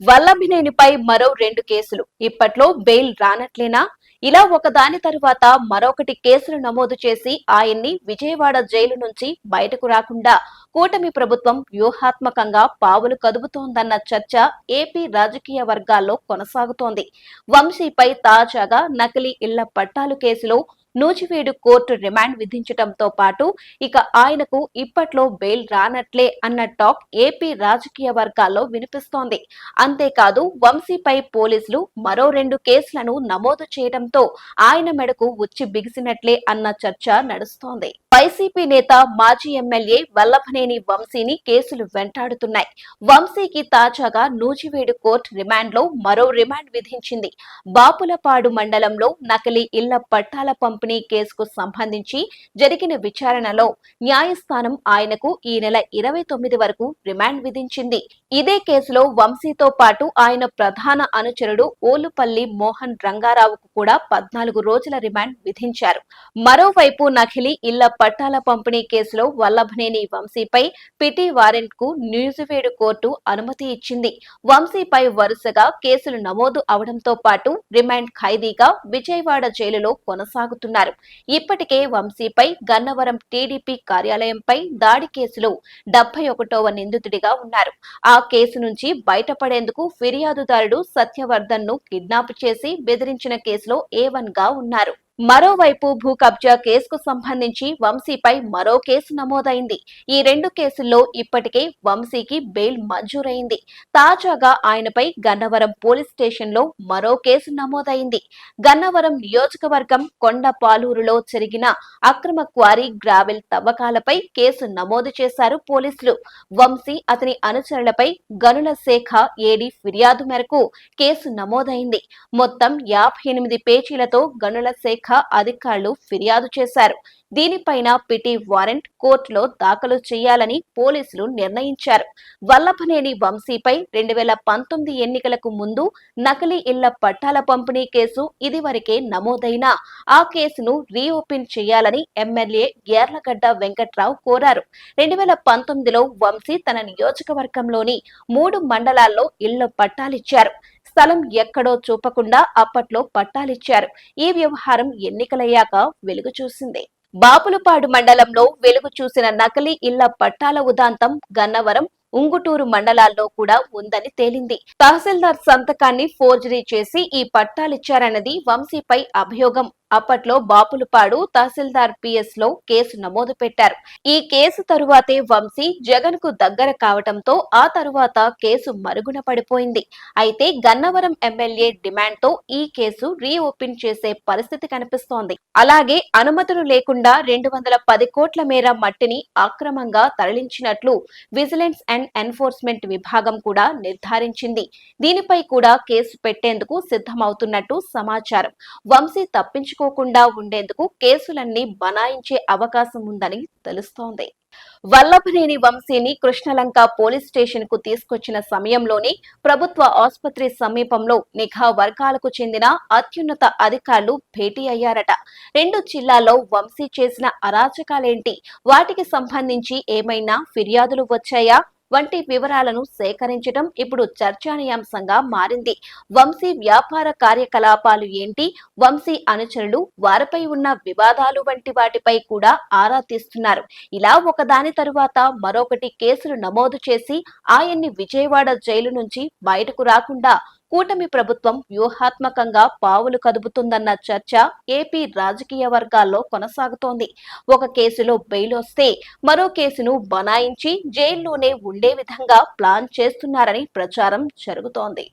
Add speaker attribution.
Speaker 1: వల్లభినేనిపై మరో రెండు కేసులు. ఇప్పట్లో బెయిల్ రానట్లేనా? ఇలా ఒకదాని తరువాత మరొకటి కేసులు నమోదు చేసి ఆయన్ని విజయవాడ జైలు నుంచి బయటకు రాకుండా కూటమి ప్రభుత్వం వ్యూహాత్మకంగా పావులు కదుపుతోందన్న చర్చ ఏపీ రాజకీయ వర్గాల్లో కొనసాగుతోంది. వంశీపై తాజాగా నకిలీ ఇళ్ళ పట్టాలు కేసులో నూజివీడు కోర్టు రిమాండ్ విధించడంతో పాటు ఇక ఆయనకు ఇప్పట్లో బెయిల్ రానట్లే అన్న టాక్ ఏపీ రాజకీయ వర్గాల్లో వినిపిస్తోంది. అంతేకాదు వంశీపై పోలీసులు మరో రెండు కేసులను నమోదు చేయడంతో ఆయన మెడకు ఉచ్చి బిగిసినట్లే అన్న చర్చ నడుస్తోంది. వైసీపీ నేత మాజీ ఎమ్మెల్యే వల్లభనేని వంశీని కేసులు వెంటాడుతున్నాయి. వంశీకి తాజాగా నూజివీడు కోర్టు రిమాండ్లో మరో రిమాండ్ విధించింది. బాపులపాడు మండలంలో నకిలీ ఇళ్ళ పట్టాల పంపిణీ కేసుకు సంబంధించి జరిగిన విచారణలో న్యాయస్థానం ఆయనకు ఈ నెల ఇరవై తొమ్మిది వరకు రిమాండ్ విధించింది. ఇదే కేసులో వంశీతో పాటు ఆయన ప్రధాన అనుచరుడు ఓలుపల్లి మోహన్ రంగారావుకు కూడా పద్నాలుగు రోజుల రిమాండ్ విధించారు. మరోవైపు నకిలీ ఇళ్ళ పట్టాల పంపిణీ కేసులో వల్లభనేని వంశీపై పిటి వారెంట్కు న్యూజివేడు కోర్టు అనుమతి ఇచ్చింది. వంశీపై వరుసగా కేసులు నమోదు అవడంతో పాటు రిమాండ్ ఖైదీగా విజయవాడ జైలులో కొనసాగుతున్నారు. ఇప్పటికే వంశీపై గన్నవరం టీడీపీ కార్యాలయంపై దాడి కేసులో డెబ్బై ఒకటవ నిందితుడిగా ఉన్నారు. ఆ కేసు నుంచి బయటపడేందుకు ఫిర్యాదుదారుడు సత్యవర్ధన్ను కిడ్నాప్ చేసి బెదిరించిన కేసులో ఏ వన్గా ఉన్నారు. మరోవైపు భూ కబ్జా కేసుకు సంబంధించి వంశీపై మరో కేసు నమోదైంది. ఈ రెండు కేసుల్లో ఇప్పటికే వంశీకి బెయిల్ మంజూరైంది. తాజాగా ఆయనపై గన్నవరం పోలీస్ స్టేషన్లో మరో కేసు నమోదైంది. గన్నవరం నియోజకవర్గం కొండపాలూరులో జరిగిన అక్రమ క్వారీ గ్రావెల్ తవ్వకాలపై కేసు నమోదు చేశారు పోలీసులు. వంశీ అతని అనుచరులపై గనుల శాఖ ఏడీ ఫిర్యాదు మేరకు కేసు నమోదైంది. మొత్తం యాభై ఎనిమిది పేజీలతో గనుల శాఖ అధికారులు ఫిర్యాదు చేశారు. దీనిపైన పిటి వారెంట్ కోర్టులో దాఖలు చేయాలని పోలీసులు నిర్ణయించారు. వల్లభనేని వంశీపై రెండు వేల పంతొమ్మిది ఎన్నికలకు ముందు నకిలీ ఇళ్ళ పట్టాల పంపిణీ కేసు ఇదివరకే నమోదైన ఆ కేసును రీఓపెన్ చేయాలని ఎమ్మెల్యే గ్యార్లగడ్డ వెంకట్రావు కోరారు. రెండు వేల పంతొమ్మిదిలో వంశీ తన నియోజకవర్గంలోని మూడు మండలాల్లో ఇళ్ళ పట్టాలిచ్చారు. స్థలం ఎక్కడో చూపకుండా అప్పట్లో పట్టాలిచ్చారు. ఈ వ్యవహారం ఎన్నికలయ్యాక వెలుగు చూసింది. బాపులపాడు మండలంలో వెలుగు చూసిన నకిలీ ఇళ్ళ పట్టాల ఉదాంతం గన్నవరం ఉంగుటూరు మండలాల్లో కూడా ఉందని తేలింది. తహసీల్దార్ సంతకాన్ని ఫోర్జరీ చేసి ఈ పట్టాలిచ్చారన్నది వంశీపై అభియోగం. అప్పట్లో బాపులపాడు తహసీల్దార్ పిఎస్లో కేసు నమోదు పెట్టారు. ఈ కేసు తరువాతే వంశీ జగన్కు దగ్గర కావటంతో ఆ తరువాత కేసు మరుగున పడిపోయింది. అయితే గన్నవరం ఎమ్మెల్యే డిమాండ్తో ఈ కేసు రీఓపెన్ చేసే పరిస్థితి కనిపిస్తోంది. అలాగే అనుమతులు లేకుండా రెండు వందల పది కోట్ల మేర మట్టిని అక్రమంగా తరలించినట్లు విజిలెన్స్ అండ్ ఎన్ఫోర్స్మెంట్ విభాగం కూడా నిర్ధారించింది. దీనిపై కూడా కేసు పెట్టేందుకు సిద్ధమవుతున్నట్టు సమాచారం. వంశీ తప్పించు తప్పించుకోకుండా ఉండేందుకు కేసులన్నీ బనాయించే అవకాశం ఉందని తెలుస్తోంది. వల్లభనేని వంశీని కృష్ణలంక పోలీస్ స్టేషన్కు తీసుకొచ్చిన సమయంలోనే ప్రభుత్వ ఆసుపత్రి సమీపంలో నిఘా వర్గాలకు చెందిన అత్యున్నత అధికారులు భేటీ అయ్యారట. రెండు జిల్లాల్లో వంశీ చేసిన అరాచకాలేంటి? వాటికి సంబంధించి ఏమైనా ఫిర్యాదులు వచ్చాయా? వంటి వివరాలను సేకరించడం ఇప్పుడు చర్చానీయాంశంగా మారింది. వంశీ వ్యాపార కార్యకలాపాలు ఏంటి? వంశీ అనుచరులు వారిపై ఉన్న వివాదాలు వంటి వాటిపై కూడా ఆరా తీస్తున్నారు. ఇలా ఒకదాని తరువాత మరొకటి కేసులు నమోదు చేసి ఆయన్ని విజయవాడ జైలు నుంచి బయటకు రాకుండా కూటమి ప్రభుత్వం వ్యూహాత్మకంగా పావులు కదుపుతుందన్న చర్చ ఏపీ రాజకీయ వర్గాల్లో కొనసాగుతోంది. ఒక కేసులో బెయిల్ వస్తే మరో కేసును బనాయించి జైల్లోనే ఉండే విధంగా ప్లాన్ చేస్తున్నారని ప్రచారం జరుగుతోంది.